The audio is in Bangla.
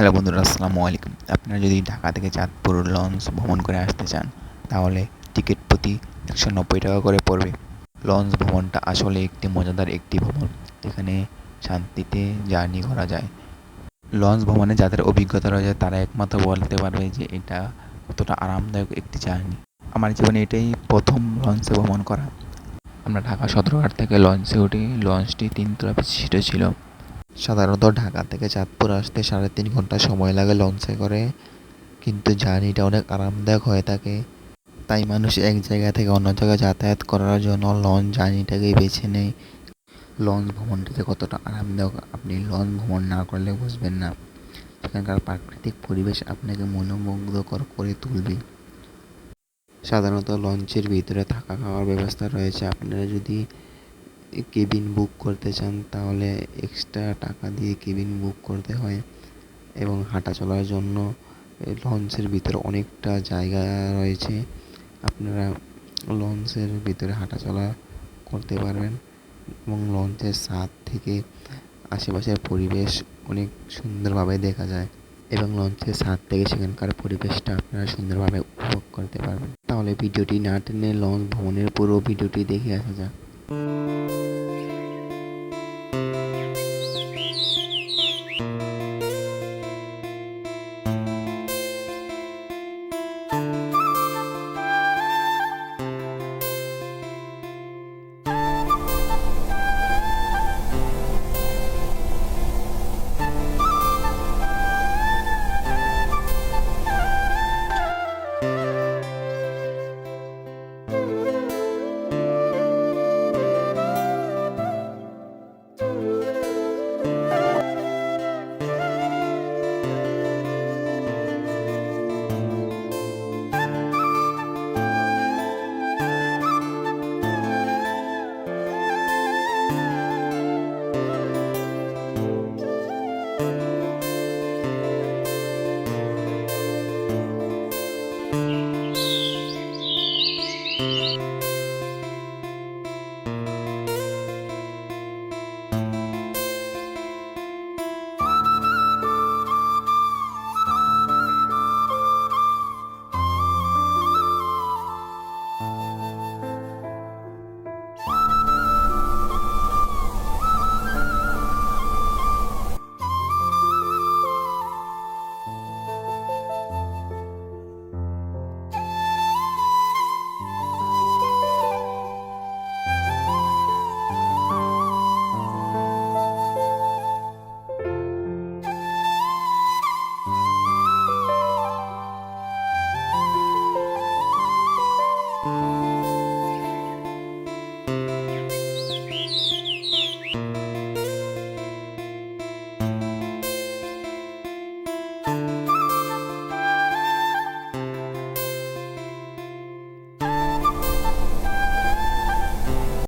হ্যালো বন্ধুরা, আসসালামু আলাইকুম। আপনারা যদি ঢাকা থেকে চাঁদপুর লঞ্চ ভ্রমণ করে আসতে চান, তাহলে টিকিট প্রতি একশো নব্বই টাকা করে পড়বে। লঞ্চ ভ্রমণটা আসলে একটি মজাদার একটি ভ্রমণ। এখানে শান্তিতে জার্নি করা যায়। লঞ্চ ভ্রমণে যাদের অভিজ্ঞতা রয়েছে, তারা একমাত্র বলতে পারবে যে এটা কতটা আরামদায়ক একটি জার্নি। আমার জীবনে এটাই প্রথম লঞ্চে ভ্রমণ করা। আমরা ঢাকা সদরঘাট থেকে লঞ্চে উঠি। লঞ্চটি তিনতলা বিশিষ্ট ছিল। সাধারণত ঢাকা থেকে চাঁদপুর আসতে সাড়ে তিন ঘণ্টা সময় লাগে লঞ্চে করে। কিন্তু জার্নিটা অনেক আরামদায়ক হয়ে থাকে। তাই মানুষ এক জায়গা থেকে অন্য জায়গায় যাতায়াত করার জন্য লঞ্চ জার্নিটাকেই বেছে নেয়। লঞ্চ ভ্রমণটিতে কতটা আরামদায়ক আপনি লঞ্চ ভ্রমণ না করলে বুঝবেন না। সেখানকার প্রাকৃতিক পরিবেশ আপনাকে মনোমুগ্ধকর করে তুলবে। সাধারণত লঞ্চের ভিতরে থাকা খাওয়ার ব্যবস্থা রয়েছে। আপনারা যদি কেবিন বুক করতে চান, তাহলে এক্সট্রা টাকা দিয়ে কেবিন বুক করতে হয় এবং হাঁটা চলার জন্য লঞ্চের ভিতরে অনেকটা জায়গা রয়েছে। আপনারা লঞ্চের ভিতরে হাঁটা চলা করতে পারবেন এবং লঞ্চের ছাদ থেকে আশেপাশের পরিবেশ অনেক সুন্দরভাবে দেখা যায় এবং লঞ্চের ছাদ থেকে সেখানকার পরিবেশটা আপনারা সুন্দরভাবে উপভোগ করতে পারবেন। তাহলে ভিডিওটি না টেনে লঞ্চ ভ্রমণের পুরো ভিডিওটি দেখে আসা যাক। you